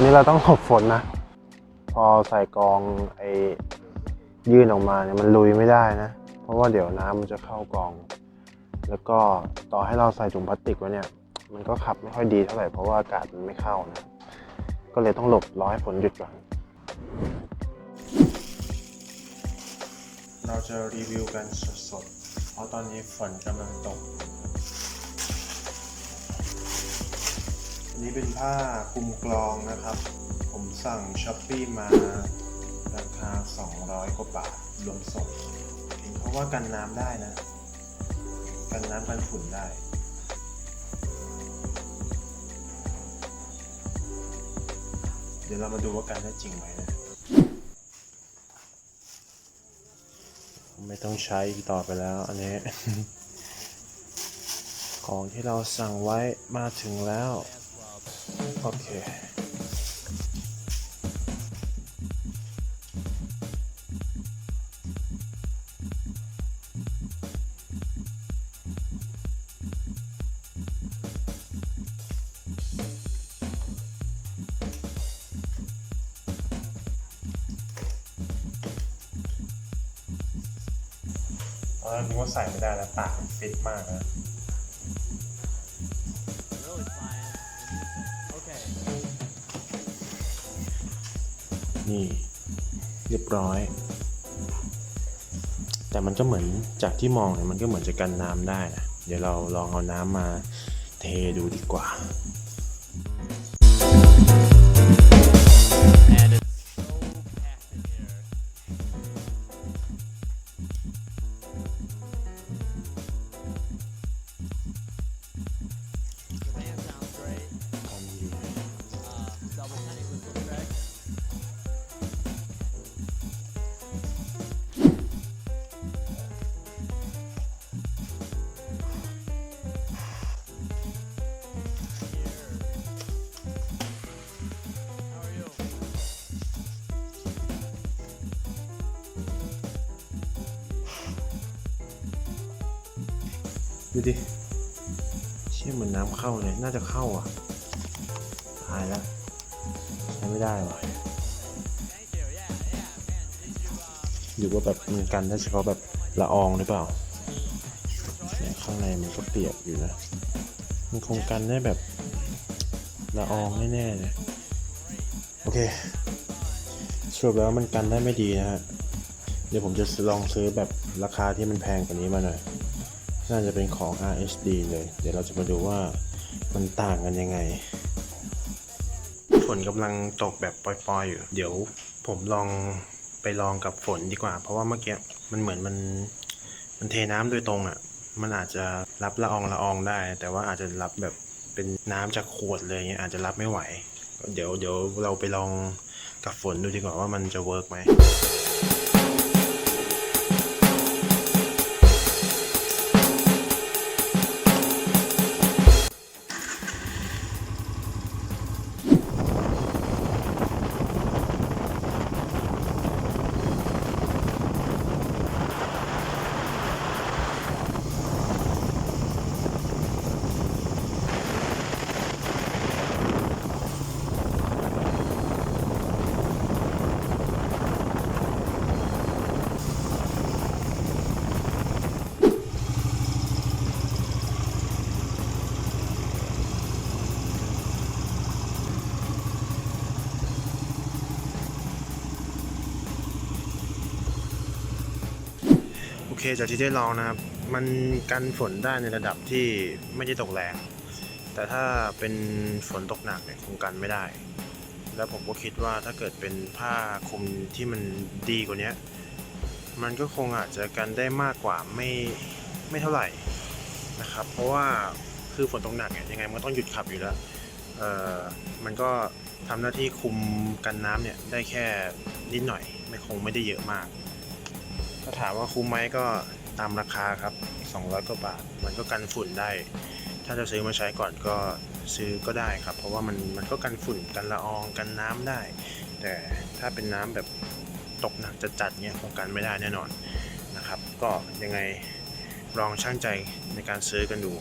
อนนี้เราต้องหลบฝนนะ พอใส่กองไอ้ยื่นออกมาเนี่ยมันลุยไม่ได้นะ เพราะว่าเดี๋ยวน้ำมันจะเข้ากอง แล้วก็ต่อให้เราใส่ถุงพลาสติกไว้เนี่ย มันก็ขับไม่ค่อยดีเท่าไหร่เพราะว่าอากาศมันไม่เข้านะ ก็เลยต้องหลบรอให้ฝนหยุดก่อน เราจะรีวิวกันสดๆ เพราะตอนนี้ฝนกำลังตก นี้เป็นผ้าคลุมกรองนะครับ ผมสั่งช้อปปี้มาราคา 200 กว่าบาทรวมส่งเห็นเขาว่ากันน้ำได้นะ กันน้ำกันฝุ่นได้เดี๋ยวเรามาดูว่ากันได้จริงไหมนะ ไม่ต้องใช้อีกต่อไปแล้วอันนี้ ของที่เราสั่งไว้มาถึงแล้ว โอเคตอนแรกนึกว่าใส่ไม่ได้แล้วปากมันฟิตมากนะ นี่ เรียบร้อย แต่มันก็เหมือนจากที่มองเนี่ยมันก็เหมือนจะกันน้ำได้นะเดี๋ยวเราลองเอาน้ำมาเทดูดีกว่า ดูดิ เชี่ยเหมือนน้ำเข้าเลย น่าจะเข้าอะ ตายแล้ว ใช้ไม่ได้ว่ะ Thank you. Yeah, yeah, man. Did you, uh, หรือว่าแบบมันกันได้เฉพาะแบบละอองหรือเปล่า ข้างในมันก็เปียกอยู่นะ มันคงกันได้แบบละอองแน่ๆเลยโอเคสรุปแล้วมันกันได้ไม่ดีนะฮะ เดี๋ยวผมจะลองซื้อแบบราคาที่มันแพงกว่านี้มาหน่อย น่าจะเป็นของ RSD เลย เดี๋ยวเราจะมาดูว่ามันต่างกันยังไง ฝนกำลังตกแบบปล่อยๆอยู่ เดี๋ยวผมลองไปลองกับฝนดีกว่า เพราะว่าเมื่อกี้มันเหมือนมันมันเทน้ำโดยตรงอะ่ะ มันอาจจะรับละอองละอองได้ แต่ว่าอาจจะรับแบบเป็นน้ำจากขวดเลยเงี้ยอาจจะรับไม่ไหว เดี๋ยวเดี๋ยวเราไปลองกับฝนดูดีกว่าว่ามันจะเวิร์กไหม โอเคจากที่ได้ลองนะครับ มันกันฝนได้ในระดับที่ไม่ได้ตกแรง แต่ถ้าเป็นฝนตกหนักเนี่ยคงกันไม่ได้ แล้วผมก็คิดว่าถ้าเกิดเป็นผ้าคลุมที่มันดีกว่านี้มันก็คงอาจจะกันได้มากกว่าไม่ไม่เท่าไหร่นะครับ เพราะว่าคือฝนตกหนักเนี่ยยังไงมันต้องหยุดขับอยู่แล้วเอ่อมันก็ทำหน้าที่คุมกันน้ำเนี่ยได้แค่นิดหน่อย ไม่คงไม่ได้เยอะมาก ถ้าถามว่าคุ้มไหมก็ตามราคาครับ 200 กว่าบาท มันก็กันฝุ่นได้ ถ้าจะซื้อมาใช้ก่อนก็ซื้อก็ได้ครับ เพราะว่ามันมันก็กันฝุ่นกันละอองกันน้ำได้ แต่ถ้าเป็นน้ำแบบตกหนักจัดๆเนี่ยคงกันไม่ได้แน่นอนนะครับ ก็ยังไงลองช่างใจในการซื้อกันดู